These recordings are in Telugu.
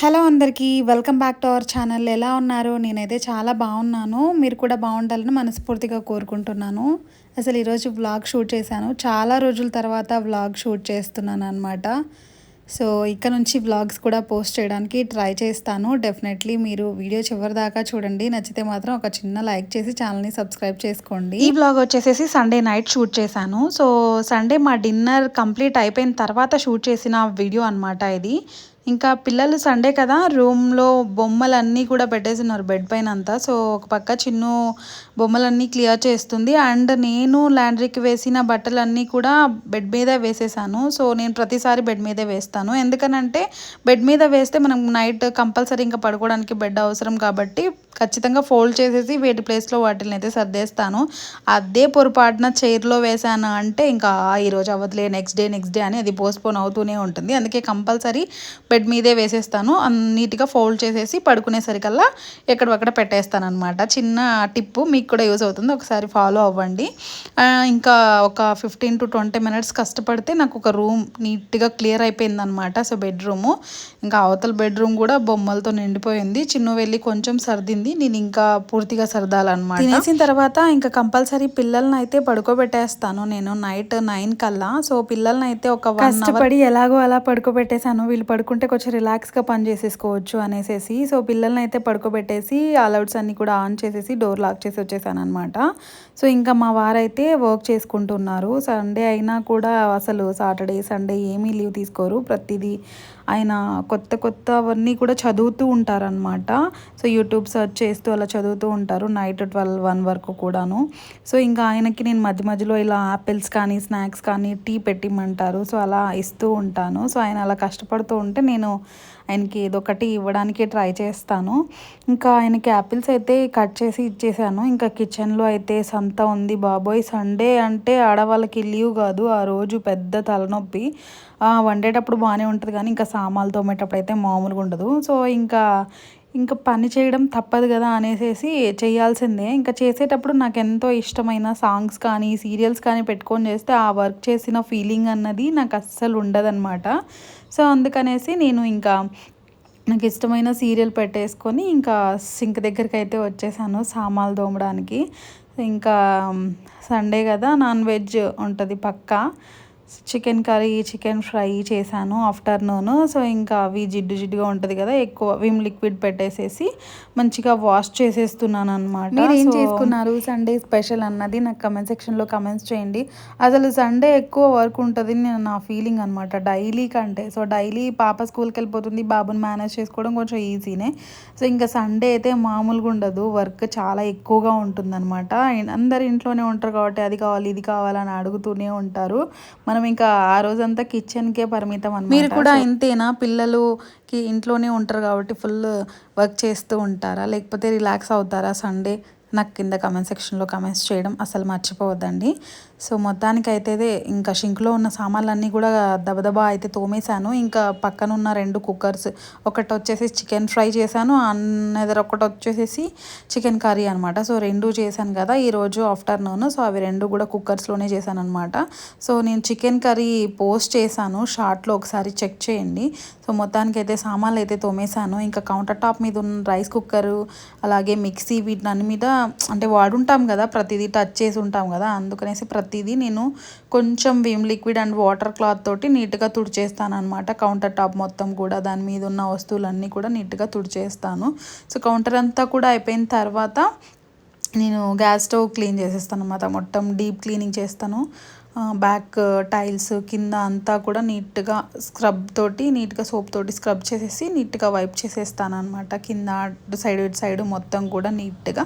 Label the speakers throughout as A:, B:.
A: హలో అందరికీ welcome back to our channel. ఎలా ఉన్నారు? నేనైతే చాలా బాగున్నాను. మీరు కూడా బాగుండాలని మనస్ఫూర్తిగా కోరుకుంటున్నాను. అసలు ఈరోజు వ్లాగ్ షూట్ చేశాను. చాలా రోజుల తర్వాత వ్లాగ్ షూట్ చేస్తున్నాను అనమాట సో ఇక్కడ నుంచి వ్లాగ్స్ కూడా పోస్ట్ చేయడానికి ట్రై చేస్తాను. డెఫినెట్లీ మీరు వీడియో చివరి దాకా చూడండి. నచ్చితే మాత్రం ఒక చిన్న లైక్ చేసి ఛానల్ని సబ్స్క్రైబ్ చేసుకోండి. ఈ వ్లాగ్ వచ్చేసేసి సండే నైట్ షూట్ చేశాను. సో సండే మా డిన్నర్ కంప్లీట్ అయిపోయిన తర్వాత షూట్ చేసిన వీడియో అనమాట ఇది. ఇంకా పిల్లలు సండే కదా రూమ్లో బొమ్మలన్నీ కూడా పెట్టేసినారు బెడ్ పైన అంతా. సో ఒక పక్క చిన్ను బొమ్మలన్నీ క్లియర్ చేస్తుంది. అండ్ నేను ల్యాండ్రీకి వేసిన బట్టలన్నీ కూడా బెడ్ మీద వేసేసాను. సో నేను ప్రతిసారి బెడ్ మీదే వేస్తాను. ఎందుకనంటే బెడ్ మీద వేస్తే మనం నైట్ కంపల్సరీ ఇంకా పడుకోవడానికి బెడ్ అవసరం కాబట్టి ఖచ్చితంగా ఫోల్డ్ చేసేసి వేటి ప్లేస్లో వాటిని అయితే సర్దేస్తాను. అదే పొరపాటున చైర్లో వేసాను అంటే ఇంకా ఈరోజు అవ్వదులే నెక్స్ట్ డే నెక్స్ట్ డే అని అది పోస్ట్పోన్ అవుతూనే ఉంటుంది. అందుకే కంపల్సరీ బెడ్ మీదే వేసేస్తాను. నీట్గా ఫోల్డ్ చేసేసి పడుకునేసరికల్లా ఎక్కడొక్కడ పెట్టేస్తాను అనమాట చిన్న టిప్పు మీకు కూడా యూజ్ అవుతుంది. ఒకసారి ఫాలో అవ్వండి. ఇంకా ఒక ఫిఫ్టీన్ టు ట్వంటీ మినిట్స్ కష్టపడితే నాకు ఒక రూమ్ నీట్గా క్లియర్ అయిపోయింది అనమాట సో బెడ్రూము ఇంకా అవతల బెడ్రూమ్ కూడా బొమ్మలతో నిండిపోయింది. చిన్న వెళ్ళి కొంచెం సర్దింది. నేను ఇంకా పూర్తిగా సర్దాలన్నమాట. తినేసిన తర్వాత ఇంకా కంపల్సరీ పిల్లల్ని అయితే పడుకోబెట్టేస్తాను. నేను నైట్ నైన్ కల్లా. సో పిల్లల్ని అయితే ఒక కష్టపడి ఎలాగో అలా పడుకోబెట్టేశాను. వీళ్ళు పడుకుంటే కొంచెం రిలాక్స్గా పని చేసేసుకోవచ్చు అనేసి సో పిల్లల్ని అయితే పడుకోబెట్టేసి అలౌట్స్ అన్ని కూడా ఆన్ చేసేసి డోర్ లాక్ చేసి వచ్చేసాను అనమాట సో ఇంకా మా వారైతే వర్క్ చేసుకుంటున్నారు. సండే అయినా కూడా అసలు సాటర్డే సండే ఏమీ లీవ్ తీసుకోరు. ప్రతిదీ ఆయన కొత్త కొత్తవన్నీ కూడా చదువుతూ ఉంటారనమాట సో యూట్యూబ్ సెర్చ్ చేస్తూ అలా చదువుతూ ఉంటారు. నైట్ ట్వెల్వ్ వన్ వరకు కూడాను. సో ఇంకా ఆయనకి నేను మధ్య మధ్యలో ఇలా ఆపిల్స్ కానీ స్నాక్స్ కానీ టీ పెట్టిమంటారు సో అలా ఇస్తూ ఉంటాను. సో ఆయన అలా కష్టపడుతూ ఉంటే నేను ఆయనకి ఏదో ఒకటి ఇవ్వడానికి ట్రై చేస్తాను. ఇంకా ఆయనకి యాపిల్స్ అయితే కట్ చేసి ఇచ్చేసాను. ఇంకా కిచెన్లో అయితే సంత ఉంది బాబోయ్. సండే అంటే ఆడవాళ్ళకి లీవ్ కాదు. ఆ రోజు పెద్ద తలనొప్పి. వండేటప్పుడు బాగానే ఉంటుంది కానీ ఇంకా సామాన్లు తోమేటప్పుడు అయితే మామూలుగా ఉండదు. సో ఇంకా ఇంకా పని చేయడం తప్పదు కదా అనేసి చేయాల్సిందే. ఇంకా చేసేటప్పుడు నాకు ఎంతో ఇష్టమైన సాంగ్స్ కానీ సీరియల్స్ కానీ పెట్టుకొని చేస్తే ఆ వర్క్ చేసిన ఫీలింగ్ అన్నది నాకు అస్సలు ఉండదన్నమాట. సో అందుకనేసి నేను ఇంకా నాకు ఇష్టమైన సీరియల్ పెట్టేసుకొని ఇంకా సింక్ దగ్గరికి అయితే వచ్చేసాను సామాలు తోమడానికి. ఇంకా సండే కదా నాన్ వెజ్ ఉంటుంది పక్కా. చికెన్ కర్రీ చికెన్ ఫ్రై చేశాను ఆఫ్టర్నూన్. సో ఇంకా అవి జిడ్డు జిడ్డుగా ఉంటుంది కదా ఎక్కువ విమ్ లిక్విడ్ పెట్టేసేసి మంచిగా వాష్ చేసేస్తున్నాను అనమాట మీరు ఏం చేసుకున్నారు? సండే స్పెషల్ అన్నది నాకు కమెంట్ సెక్షన్లో కమెంట్స్ చేయండి. అసలు సండే ఎక్కువ వర్క్ ఉంటుంది నేను నా ఫీలింగ్ అనమాట డైలీ కంటే సో డైలీ పాప స్కూల్కి వెళ్ళిపోతుంది బాబుని మేనేజ్ చేసుకోవడం కొంచెం ఈజీనే. సో ఇంకా సండే అయితే మామూలుగా ఉండదు వర్క్ చాలా ఎక్కువగా ఉంటుందన్నమాట. అందరు ఇంట్లోనే ఉంటారు కాబట్టి అది కావాలి ఇది కావాలని అడుగుతూనే ఉంటారు. మన మనం ఇంకా ఆ రోజంతా కిచెన్కే పరిమితం అనమాట మీరు కూడా ఇంతేనా? పిల్లలుకి ఇంట్లోనే ఉంటారు కాబట్టి ఫుల్ వర్క్ చేస్తూ ఉంటారా? లేకపోతే రిలాక్స్ అవుతారా సండే నాకు కింద కమెంట్ సెక్షన్లో కమెంట్స్ చేయడం అసలు మర్చిపోవద్దండి. సో మొత్తానికి అయితే ఇంకా షింక్లో ఉన్న సామాన్లన్నీ కూడా దబదబా అయితే తోమేశాను. ఇంకా పక్కన ఉన్న రెండు కుక్కర్స్ ఒకటి వచ్చేసి చికెన్ ఫ్రై చేశాను అన్నదర్ ఒకటి వచ్చేసేసి చికెన్ కర్రీ అనమాట సో రెండు చేశాను కదా ఈరోజు ఆఫ్టర్నూన్ సో అవి రెండు కూడా కుక్కర్స్లోనే చేశాను అనమాట సో నేను చికెన్ కర్రీ పోస్ట్ చేశాను. షార్ట్లో ఒకసారి చెక్ చేయండి. సో మొత్తానికి అయితే సామాన్లు అయితే తోమేశాను. ఇంకా కౌంటర్ టాప్ మీద ఉన్న రైస్ కుక్కరు అలాగే మిక్సీ వీటిని మీద అంటే వాడుంటాం కదా ప్రతిదీ టచ్ చేసి ఉంటాం కదా అందుకనేసి ప్రతిదీ నేను కొంచెం Vim liquid and water cloth తోటి నీట్గా తుడిచేస్తాను అనమాట కౌంటర్ టాప్ మొత్తం కూడా దాని మీద ఉన్న వస్తువులన్నీ కూడా నీట్గా తుడిచేస్తాను. సో కౌంటర్ అంతా కూడా అయిపోయిన తర్వాత నేను గ్యాస్ స్టవ్ క్లీన్ చేసేస్తాను అనమాట మొత్తం డీప్ క్లీనింగ్ చేస్తాను. బ్యాక్ టైల్స్ uh, కింద అంతా కూడా నీట్గా స్క్రబ్ తోటి నీట్గా సోప్ తోటి స్క్రబ్ చేసేసి నీట్గా వైప్ చేసేస్తాను అనమాట కింద సైడ్ సైడ్ మొత్తం కూడా నీట్గా.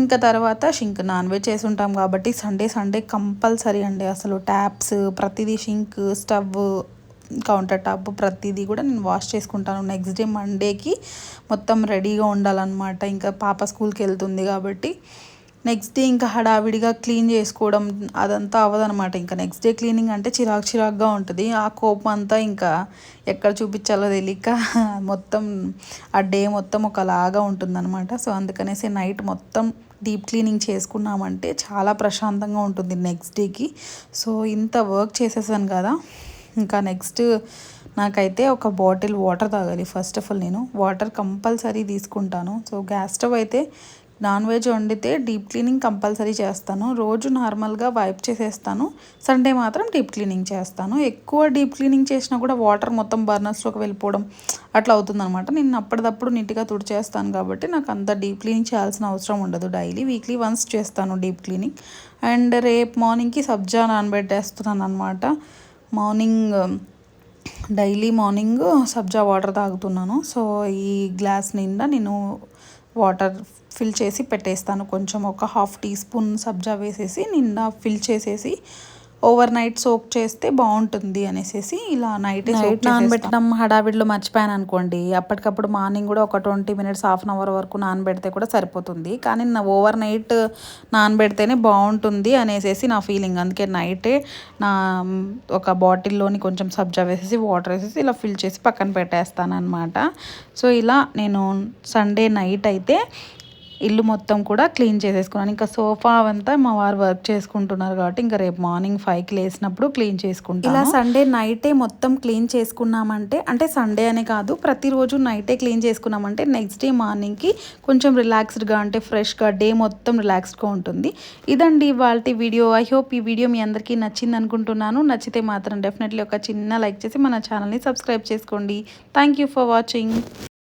A: ఇంకా తర్వాత షింక్ నాన్ వెజ్ చేసి ఉంటాం కాబట్టి సండే సండే కంపల్సరీ అండి. అసలు ట్యాప్స్ ప్రతిదీ షింక్ స్టవ్ కౌంటర్ టాప్ ప్రతిదీ కూడా నేను వాష్ చేసుకుంటాను. నెక్స్ట్ డే మండేకి మొత్తం రెడీగా ఉండాలన్నమాట. ఇంకా పాప స్కూల్కి వెళ్తుంది కాబట్టి నెక్స్ట్ డే ఇంకా హడావిడిగా క్లీన్ చేసుకోవడం అదంతా అవ్వదనమాట ఇంకా నెక్స్ట్ డే క్లీనింగ్ అంటే చిరాకు చిరాకుగా ఉంటుంది. ఆ కోపం అంతా ఇంకా ఎక్కడ చూపించాలో తెలియక మొత్తం ఆ డే మొత్తం ఒకలాగా ఉంటుందన్నమాట. సో అందుకనేసి నైట్ మొత్తం డీప్ క్లీనింగ్ చేసుకున్నామంటే చాలా ప్రశాంతంగా ఉంటుంది నెక్స్ట్ డేకి. సో ఇంత వర్క్ చేసేసాను కదా. ఇంకా నెక్స్ట్ నాకైతే ఒక బాటిల్ వాటర్ తాగాలి ఫస్ట్ ఆఫ్ ఆల్ నేను. వాటర్ కంపల్సరీ తీసుకుంటాను. సో గ్యాస్ స్టవ్ అయితే నాన్ వెజ్ వండితే డీప్ క్లీనింగ్ కంపల్సరీ చేస్తాను. రోజు నార్మల్గా వైప్ చేసేస్తాను. సండే మాత్రం డీప్ క్లీనింగ్ చేస్తాను. ఎక్కువ డీప్ క్లీనింగ్ చేసినా కూడా వాటర్ మొత్తం బర్నర్స్లోకి వెళ్ళిపోవడం అట్లా అవుతుందన్నమాట. నేను అప్పటిదప్పుడు నీట్గా తుడిచేస్తాను కాబట్టి నాకు అంత డీప్ క్లీనింగ్ చేయాల్సిన అవసరం ఉండదు. డైలీ వీక్లీ వన్స్ చేస్తాను డీప్ క్లీనింగ్. అండ్ రేపు మార్నింగ్కి సబ్జా నానబెట్టేస్తున్నాను అనమాట మార్నింగ్ డైలీ మార్నింగ్ సబ్జా వాటర్ తాగుతున్నాను. సో ఈ గ్లాస్ నిండా నేను వాటర్ ఫిల్ చేసి పెట్టేస్తాను. కొంచెం ఒక హాఫ్ టీ స్పూన్ సబ్జా వేసేసి నిండా ఫిల్ చేసేసి ఓవర్ నైట్ సోక్ చేస్తే బాగుంటుంది అనేసి ఇలా నైట్ నైట్ నానబెట్టడం హడావిడిలో మర్చిపోయాను అనుకోండి. అప్పటికప్పుడు మార్నింగ్ కూడా ఒక twenty minutes half an hour వరకు నానబెడితే కూడా సరిపోతుంది. కానీ నా ఓవర్ నైట్ నానబెడితేనే బాగుంటుంది అనేసి నా ఫీలింగ్. అందుకే నైటే నా ఒక బాటిల్లోని కొంచెం సబ్జా వేసేసి వాటర్ వేసేసి ఇలా ఫిల్ చేసి పక్కన పెట్టేస్తాను అనమాట సో ఇలా నేను సండే నైట్ అయితే ఇల్లు మొత్తం కూడా క్లీన్ చేసేసుకున్నాను. ఇంకా సోఫా అవంతా మా వారు వర్క్ చేసుకుంటున్నారు కాబట్టి ఇంకా రేపు మార్నింగ్ ఫైవ్కి లేసినప్పుడు క్లీన్ చేసుకుంటాను. ఇలా సండే నైటే మొత్తం క్లీన్ చేసుకున్నామంటే అంటే సండే అనే కాదు ప్రతిరోజు నైటే క్లీన్ చేసుకున్నామంటే నెక్స్ట్ డే మార్నింగ్కి కొంచెం రిలాక్స్డ్గా అంటే ఫ్రెష్గా డే మొత్తం రిలాక్స్డ్గా ఉంటుంది. ఇదండి వాళ్ళ వీడియో. ఐ హోప్ ఈ వీడియో మీ అందరికీ నచ్చింది అనుకుంటున్నాను. నచ్చితే మాత్రం డెఫినెట్లీ ఒక చిన్న లైక్ చేసి మన ఛానల్ని సబ్స్క్రైబ్ చేసుకోండి. Thank you for watching.